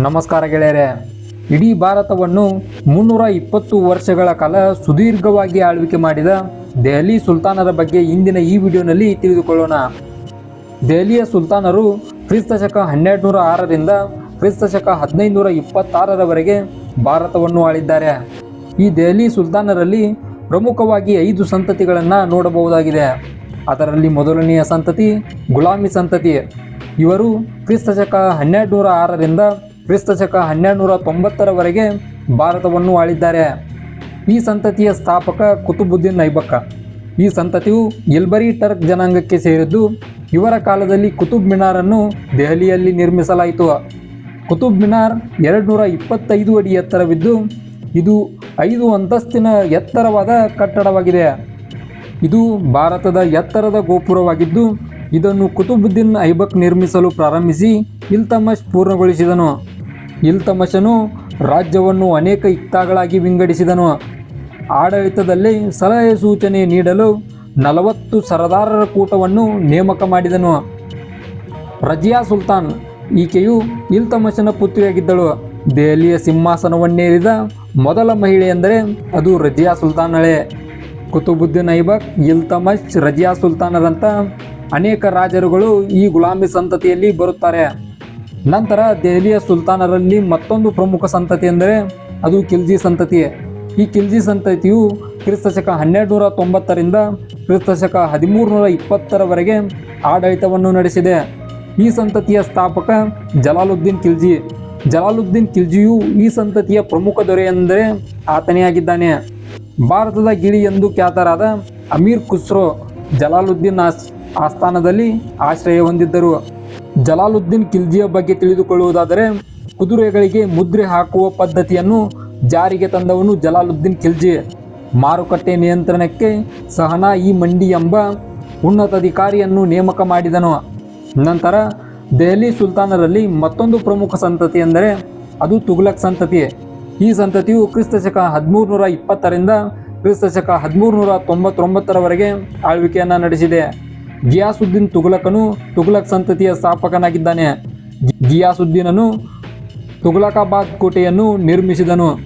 ನಮಸ್ಕಾರ ಗೆಳೆಯರೆ. ಇಡೀ ಭಾರತವನ್ನು ಮುನ್ನೂರ ಇಪ್ಪತ್ತು ವರ್ಷಗಳ ಕಾಲ ಸುದೀರ್ಘವಾಗಿ ಆಳ್ವಿಕೆ ಮಾಡಿದ ದೆಹಲಿ ಸುಲ್ತಾನರ ಬಗ್ಗೆ ಇಂದಿನ ಈ ವಿಡಿಯೋನಲ್ಲಿ ತಿಳಿದುಕೊಳ್ಳೋಣ. ದೆಹಲಿಯ ಸುಲ್ತಾನರು ಕ್ರಿಸ್ತ ಶಕ ಹನ್ನೆರಡು ನೂರ ಆರರಿಂದ ಕ್ರಿಸ್ತ ಶಕ ಹದಿನೈದು ನೂರ ಇಪ್ಪತ್ತಾರರವರೆಗೆ ಭಾರತವನ್ನು ಆಳಿದ್ದಾರೆ. ಈ ದೆಹಲಿ ಸುಲ್ತಾನರಲ್ಲಿ ಪ್ರಮುಖವಾಗಿ ಐದು ಸಂತತಿಗಳನ್ನು ನೋಡಬಹುದಾಗಿದೆ. ಅದರಲ್ಲಿ ಮೊದಲನೆಯ ಸಂತತಿ ಗುಲಾಮಿ ಸಂತತಿ. ಇವರು ಕ್ರಿಸ್ತ ಶಕ ಹನ್ನೆರಡು ನೂರ ಆರರಿಂದ ಕ್ರಿಸ್ತ ಶಕ ಹನ್ನೆರಡು ನೂರ ತೊಂಬತ್ತರವರೆಗೆ ಭಾರತವನ್ನು ಆಳಿದ್ದಾರೆ. ಈ ಸಂತತಿಯ ಸ್ಥಾಪಕ ಕುತುಬುದ್ದೀನ್ ಐಬಕ್ಕ ಈ ಸಂತತಿಯು ಎಲ್ಬರಿ ಟರ್ಕ್ ಜನಾಂಗಕ್ಕೆ ಸೇರಿದ್ದು, ಇವರ ಕಾಲದಲ್ಲಿ ಕುತುಬ್ ಮಿನಾರನ್ನು ದೆಹಲಿಯಲ್ಲಿ ನಿರ್ಮಿಸಲಾಯಿತು. ಕುತುಬ್ ಮಿನಾರ್ ಎರಡು ನೂರ ಇಪ್ಪತ್ತೈದು ಅಡಿ ಎತ್ತರವಿದ್ದು, ಇದು ಐದು ಅಂತಸ್ತಿನ ಎತ್ತರವಾದ ಕಟ್ಟಡವಾಗಿದೆ. ಇದು ಭಾರತದ ಎತ್ತರದ ಗೋಪುರವಾಗಿದ್ದು, ಇದನ್ನು ಕುತುಬುದ್ದೀನ್ ಐಬಕ್ ನಿರ್ಮಿಸಲು ಪ್ರಾರಂಭಿಸಿ ಇಲ್ತಮಶ್ ಪೂರ್ಣಗೊಳಿಸಿದನು. ಇಲ್ತಮಶನು ರಾಜ್ಯವನ್ನು ಅನೇಕ ಇಕ್ತಾಗಳಾಗಿ ವಿಂಗಡಿಸಿದನು. ಆಡಳಿತದಲ್ಲಿ ಸಲಹೆ ಸೂಚನೆ ನೀಡಲು ನಲವತ್ತು ಸರದಾರರ ಕೂಟವನ್ನು ನೇಮಕ ಮಾಡಿದನು. ರಜಿಯಾ ಸುಲ್ತಾನ್ ಈಕೆಯು ಇಲ್ತಮಶನ ಪುತ್ರಿಯಾಗಿದ್ದಳು. ದೆಹಲಿಯ ಸಿಂಹಾಸನವನ್ನೇರಿದ ಮೊದಲ ಮಹಿಳೆ ಎಂದರೆ ಅದು ರಜಿಯಾ ಸುಲ್ತಾನಳೆ. ಕುತುಬುದ್ದೀನ್ ಐಬಕ್ ಇಲ್ತಮಶ್ ರಜಿಯಾ ಸುಲ್ತಾನರಂಥ ಅನೇಕ ರಾಜರುಗಳು ಈ ಗುಲಾಮಿ ಸಂತತಿಯಲ್ಲಿ ಬರುತ್ತಾರೆ. ನಂತರ ದೆಹಲಿಯ ಸುಲ್ತಾನರಲ್ಲಿ ಮತ್ತೊಂದು ಪ್ರಮುಖ ಸಂತತಿ ಎಂದರೆ ಅದು ಖಿಲ್ಜಿ ಸಂತತಿ. ಈ ಖಿಲ್ಜಿ ಸಂತತಿಯು ಕ್ರಿಸ್ತ ಶಕ ಹನ್ನೆರಡು ನೂರ ತೊಂಬತ್ತರಿಂದ ಕ್ರಿಸ್ತ ಶಕ ಹದಿಮೂರು ನೂರ ಇಪ್ಪತ್ತರವರೆಗೆ ಆಡಳಿತವನ್ನು ನಡೆಸಿದೆ. ಈ ಸಂತತಿಯ ಸ್ಥಾಪಕ ಜಲಾಲುದ್ದೀನ್ ಖಿಲ್ಜಿ ಜಲಾಲುದ್ದೀನ್ ಖಿಲ್ಜಿಯು ಈ ಸಂತತಿಯ ಪ್ರಮುಖ ದೊರೆ ಎಂದರೆ ಆತನೇ ಆಗಿದ್ದಾನೆ ಭಾರತದ ಗಿಳಿ ಎಂದು ಖ್ಯಾತರಾದ ಅಮೀರ್ ಖುಸ್ರೋ ಜಲಾಲುದ್ದೀನ್ ಆಸ್, ಆಸ್ಥಾನದಲ್ಲಿ ಆಶ್ರಯ ಹೊಂದಿದ್ದರು. ಜಲಾಲುದ್ದೀನ್ ಖಿಲ್ಜಿಯ ಬಗ್ಗೆ ತಿಳಿದುಕೊಳ್ಳುವುದಾದರೆ, ಕುದುರೆಗಳಿಗೆ ಮುದ್ರೆ ಹಾಕುವ ಪದ್ಧತಿಯನ್ನು ಜಾರಿಗೆ ತಂದವನು ಜಲಾಲುದ್ದೀನ್ ಖಿಲ್ಜಿ. ಮಾರುಕಟ್ಟೆ ನಿಯಂತ್ರಣಕ್ಕೆ ಸಹನಾ ಇ ಮಂಡಿ ಎಂಬ ಉನ್ನತ ಅಧಿಕಾರಿಯನ್ನು ನೇಮಕ ಮಾಡಿದನು. ನಂತರ ದೆಹಲಿ ಸುಲ್ತಾನರಲ್ಲಿ ಮತ್ತೊಂದು ಪ್ರಮುಖ ಸಂತತಿ ಎಂದರೆ, ಅದು ತುಘಲಕ್ ಸಂತತಿ. ಈ ಸಂತತಿಯು ಕ್ರಿಸ್ತ ಶಕ ಹದಿಮೂರು ನೂರ ಇಪ್ಪತ್ತರಿಂದ ಕ್ರಿಸ್ತ ಶಕ ಹದಿಮೂರು ನೂರ ತೊಂಬತ್ತೊಂಬತ್ತರವರೆಗೆ ಆಳ್ವಿಕೆಯನ್ನು ನಡೆಸಿದೆ. ಗಿಯಾಸುದ್ದೀನ್ ತುಘಲಕನು ತುಘಲಕ್ ಸಂತತಿಯ ಸ್ಥಾಪಕನಾಗಿದ್ದಾನೆ. ಗಿಯಾಸುದ್ದೀನನು ತುಘಲಕಾಬಾದ್ ಕೋಟೆಯನ್ನು ನಿರ್ಮಿಸಿದನು.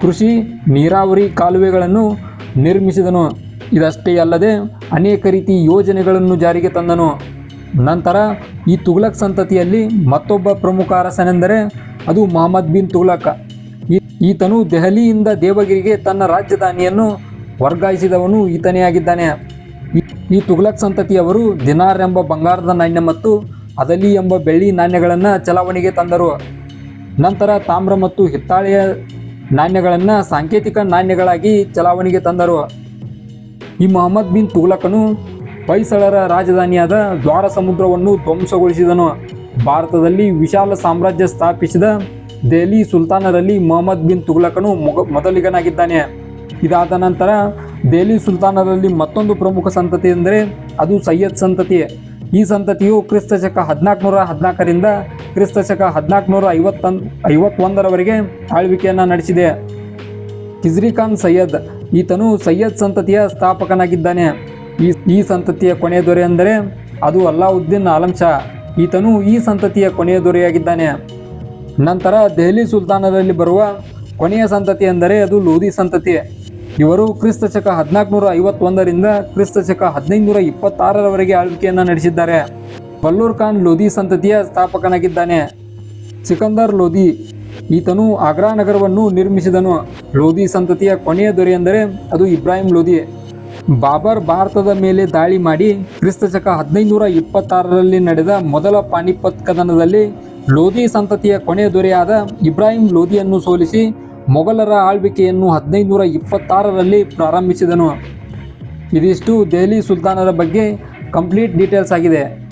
ಕೃಷಿ, ನೀರಾವರಿ ಕಾಲುವೆಗಳನ್ನು ನಿರ್ಮಿಸಿದನು. ಇದಷ್ಟೇ ಅಲ್ಲದೆ ಅನೇಕ ರೀತಿ ಯೋಜನೆಗಳನ್ನು ಜಾರಿಗೆ ತಂದನು. ನಂತರ ಈ ತುಘಲಕ್ ಸಂತತಿಯಲ್ಲಿ ಮತ್ತೊಬ್ಬ ಪ್ರಮುಖ ಅರಸನೆಂದರೆ ಅದು ಮೊಹಮ್ಮದ್ ಬಿನ್ ತುಘಲಕ್. ಈ- ಈತನು ದೆಹಲಿಯಿಂದ ದೇವಗಿರಿಗೆ ತನ್ನ ರಾಜಧಾನಿಯನ್ನು ವರ್ಗಾಯಿಸಿದವನು ಈತನೇ ಆಗಿದ್ದಾನೆ. ಈ- ತುಗ್ಲಕ್ ಸಂತತಿಯವರು ದಿನಾರ್ ಎಂಬ ಬಂಗಾರದ ನಾಣ್ಯ ಮತ್ತು ಅದಲಿ ಎಂಬ ಬೆಳ್ಳಿ ನಾಣ್ಯಗಳನ್ನು ಚಲಾವಣೆಗೆ ತಂದರು. ನಂತರ ತಾಮ್ರ ಮತ್ತು ಹಿತ್ತಾಳೆಯ ನಾಣ್ಯಗಳನ್ನು ಸಾಂಕೇತಿಕ ನಾಣ್ಯಗಳಾಗಿ ಚಲಾವಣೆಗೆ ತಂದರು. ಈ ಮೊಹಮ್ಮದ್ ಬಿನ್ ತುಗ್ಲಕನು ಹೊಯ್ಸಳರ ರಾಜಧಾನಿಯಾದ ದ್ವಾರ ಸಮುದ್ರವನ್ನು ಧ್ವಂಸಗೊಳಿಸಿದನು. ಭಾರತದಲ್ಲಿ ವಿಶಾಲ ಸಾಮ್ರಾಜ್ಯ ಸ್ಥಾಪಿಸಿದ ದೆಹಲಿ ಸುಲ್ತಾನರಲ್ಲಿ ಮೊಹಮ್ಮದ್ ಬಿನ್ ತುಗ್ಲಕನು ಮೊದಲಿಗನಾಗಿದ್ದಾನೆ. ಇದಾದ ನಂತರ ದೆಹಲಿ ಸುಲ್ತಾನರಲ್ಲಿ ಮತ್ತೊಂದು ಪ್ರಮುಖ ಸಂತತಿ ಅಂದರೆ ಅದು ಸೈಯದ್ ಸಂತತಿ ಈ ಸಂತತಿಯು ಕ್ರಿಸ್ತ ಶಕ ಹದಿನಾಲ್ಕುನೂರ ಹದಿನಾಲ್ಕರಿಂದ ಕ್ರಿಸ್ತ ಶಕ ಹದಿನಾಲ್ಕುನೂರ ಐವತ್ತೊಂದು ಐವತ್ತೊಂದರವರೆಗೆ ಆಳ್ವಿಕೆಯನ್ನು ನಡೆಸಿದೆ. ಕಿಜ್ರಿ ಖಾನ್ ಸೈಯದ್, ಈತನು ಸೈಯದ್ ಸಂತತಿಯ ಸ್ಥಾಪಕನಾಗಿದ್ದಾನೆ. ಈ ಈ ಸಂತತಿಯ ಕೊನೆಯ ದೊರೆ ಎಂದರೆ ಅದು ಅಲ್ಲಾವುದ್ದೀನ್ ಆಲಂ ಶಾ. ಈತನು ಈ ಸಂತತಿಯ ಕೊನೆಯ ದೊರೆಯಾಗಿದ್ದಾನೆ. ನಂತರ ದೆಹಲಿ ಸುಲ್ತಾನರಲ್ಲಿ ಬರುವ ಕೊನೆಯ ಸಂತತಿ ಎಂದರೆ ಅದು ಲೋಧಿ ಸಂತತಿ ಇವರು ಕ್ರಿಸ್ತ ಶಕ ಹದಿನಾಲ್ಕುನೂರ ಐವತ್ತೊಂದರಿಂದ ಕ್ರಿಸ್ತ ಶಕ ಹದಿನೈದುನೂರ ಇಪ್ಪತ್ತಾರರವರೆಗೆ ಆಳ್ವಿಕೆಯನ್ನು ನಡೆಸಿದ್ದಾರೆ. ಬಲ್ಲೂರ್ ಖಾನ್ ಲೋಧಿ ಸಂತತಿಯ ಸ್ಥಾಪಕನಾಗಿದ್ದಾನೆ. ಸಿಕಂದರ್ ಲೋಧಿ ಈತನು ಆಗ್ರಾ ನಗರವನ್ನು ನಿರ್ಮಿಸಿದನು. ಲೋಧಿ ಸಂತತಿಯ ಕೊನೆಯ ದೊರೆ ಎಂದರೆ ಅದು ಇಬ್ರಾಹಿಂ ಲೋಧಿ. ಬಾಬರ್ ಭಾರತದ ಮೇಲೆ ದಾಳಿ ಮಾಡಿ ಕ್ರಿಸ್ತ ಶಕ ಹದಿನೈದುನೂರ ಇಪ್ಪತ್ತಾರರಲ್ಲಿ ನಡೆದ ಮೊದಲ ಪಾನಿಪತ್ ಕದನದಲ್ಲಿ ಲೋಧಿ ಸಂತತಿಯ ಕೊನೆಯ ದೊರೆಯಾದ ಇಬ್ರಾಹಿಂ ಲೋಧಿಯನ್ನು ಸೋಲಿಸಿ ಮೊಘಲರ ಆಳ್ವಿಕೆಯನ್ನು ಹದಿನೈದುನೂರ ಇಪ್ಪತ್ತಾರರಲ್ಲಿ ಪ್ರಾರಂಭಿಸಿದನು. ಇದಿಷ್ಟು ದೆಹಲಿ ಸುಲ್ತಾನರ ಬಗ್ಗೆ ಕಂಪ್ಲೀಟ್ ಡೀಟೇಲ್ಸ್ ಆಗಿದೆ.